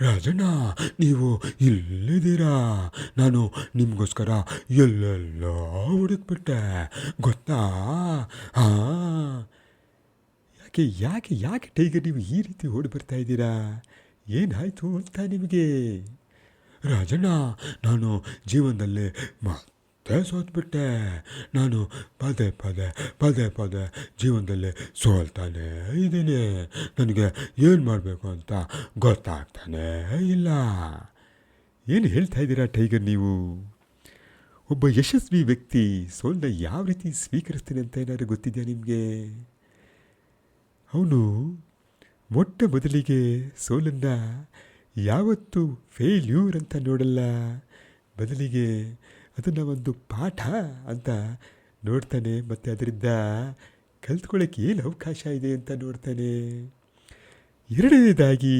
ರಾಜಣ್ಣ, ನೀವು ಇಲ್ಲಿದ್ದೀರಾ? ನಾನು ನಿಮಗೋಸ್ಕರ ಎಲ್ಲೆಲ್ಲ ಹುಡುಕ್ಬಿಟ್ಟೆ. ಗೊತ್ತಾ? ಹಾಂ. ಯಾಕೆ ಯಾಕೆ ಯಾಕೆ ಟೈಗರ್ ನೀವು ಈ ರೀತಿ ಓಡಿ ಬರ್ತಾ ಇದ್ದೀರಾ? ಏನಾಯಿತು ಅಂತ ನಿಮಗೆ? ರಾಜಣ್ಣ, ನಾನು ಜೀವನದಲ್ಲಿ ಮತ್ತೆ ಸೋತ್ಬಿಟ್ಟೆ ನಾನು ಪದೇ ಪದೇ ಪದೇ ಪದೇ ಜೀವನದಲ್ಲಿ ಸೋಲ್ತಾನೆ ಇದ್ದೀನಿ. ನನಗೆ ಏನು ಮಾಡಬೇಕು ಅಂತ ಗೊತ್ತಾಗ್ತಾನೆ ಇಲ್ಲ. ಏನು ಹೇಳ್ತಾ ಇದ್ದೀರಾ ಟೈಗರ್ ನೀವು? ಒಬ್ಬ ಯಶಸ್ವಿ ವ್ಯಕ್ತಿ ಸೋಲನ್ನ ಯಾವ ರೀತಿ ಸ್ವೀಕರಿಸ್ತೀನಿ ಅಂತ ಏನಾದರೂ ಗೊತ್ತಿದೆಯಾ ನಿಮಗೆ? ಅವನು ಮೊಟ್ಟ ಮೊದಲಿಗೆ ಸೋಲನ್ನು ಯಾವತ್ತೂ ಫೇಲ್ಯೂರ್ ಅಂತ ನೋಡಲ್ಲ. ಬದಲಿಗೆ ಅದನ್ನು ಒಂದು ಪಾಠ ಅಂತ ನೋಡ್ತಾನೆ, ಮತ್ತು ಅದರಿಂದ ಕಲ್ತ್ಕೊಳ್ಳೋಕ್ಕೆ ಏನು ಅವಕಾಶ ಇದೆ ಅಂತ ನೋಡ್ತಾನೆ. ಎರಡನೇದಾಗಿ,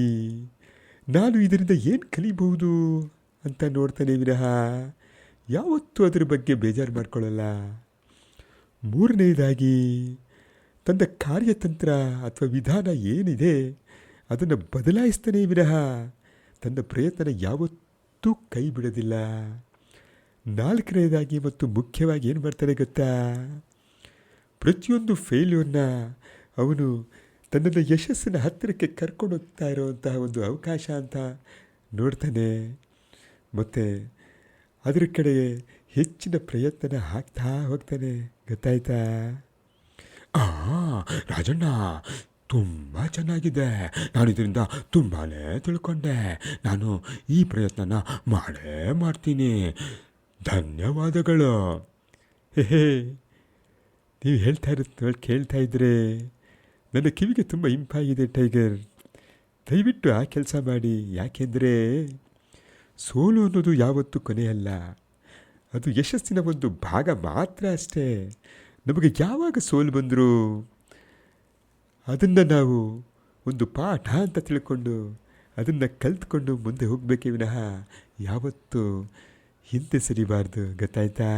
ನಾನು ಇದರಿಂದ ಏನು ಕಲಿಬಹುದು ಅಂತ ನೋಡ್ತಾನೆ ವಿನಃ, ಯಾವತ್ತೂ ಅದರ ಬಗ್ಗೆ ಬೇಜಾರು ಮಾಡ್ಕೊಳ್ಳಲ್ಲ. ಮೂರನೇದಾಗಿ, ತನ್ನ ಕಾರ್ಯತಂತ್ರ ಅಥವಾ ವಿಧಾನ ಏನಿದೆ ಅದನ್ನು ಬದಲಾಯಿಸ್ತಾನೆ ವಿನಃ, ತನ್ನ ಪ್ರಯತ್ನ ಯಾವತ್ತೂ ಕೈ ಬಿಡೋದಿಲ್ಲ. ನಾಲ್ಕನೇದಾಗಿ ಮತ್ತು ಮುಖ್ಯವಾಗಿ ಏನು ಮಾಡ್ತಾನೆ ಗೊತ್ತಾ? ಪ್ರತಿಯೊಂದು ಫೇಲ್ಯೂರ್ನ ಅವನು ತನ್ನನ್ನು ಯಶಸ್ಸಿನ ಹತ್ತಿರಕ್ಕೆ ಕರ್ಕೊಂಡು ಹೋಗ್ತಾ ಇರುವಂತಹ ಒಂದು ಅವಕಾಶ ಅಂತ ನೋಡ್ತಾನೆ. ಮತ್ತು ಅದರ ಕಡೆ ಹೆಚ್ಚಿನ ಪ್ರಯತ್ನ ಹಾಕ್ತಾ ಹೋಗ್ತಾನೆ. ಗೊತ್ತಾಯ್ತಾ? ಆ, ರಾಜಣ್ಣ, ತುಂಬ ಚೆನ್ನಾಗಿದೆ. ನಾನು ಇದರಿಂದ ತುಂಬಾ ತಿಳ್ಕೊಂಡೆ. ನಾನು ಈ ಪ್ರಯತ್ನನ ಮಾಡೇ ಮಾಡ್ತೀನಿ. ಧನ್ಯವಾದಗಳು. ಹೇ ನೀವು ಹೇಳ್ತಾ ಇರುತ್ತೆ ಕೇಳ್ತಾ ಇದ್ರೆ ನನ್ನ ಕಿವಿಗೆ ತುಂಬ ಇಂಪಾಗಿದೆ, ಟೈಗರ್. ದಯವಿಟ್ಟು ಆ ಕೆಲಸ ಮಾಡಿ. ಯಾಕೆಂದರೆ ಸೋಲು ಅನ್ನೋದು ಯಾವತ್ತೂ ಕೊನೆಯಲ್ಲ. ಅದು ಯಶಸ್ಸಿನ ಒಂದು ಭಾಗ ಮಾತ್ರ ಅಷ್ಟೇ. ನಮಗೆ ಯಾವಾಗ ಸೋಲು ಬಂದರೂ ಅದನ್ನು ನಾವು ಒಂದು ಪಾಠ ಅಂತ ತಿಳ್ಕೊಂಡು ಅದನ್ನು ಕಲ್ತ್ಕೊಂಡು ಮುಂದೆ ಹೋಗಬೇಕೇ ವಿನಃ ಯಾವತ್ತೂ ಹಿಂದೆ ಸರಿಬಾರ್ದು ಗೊತ್ತಾಯ್ತಾ?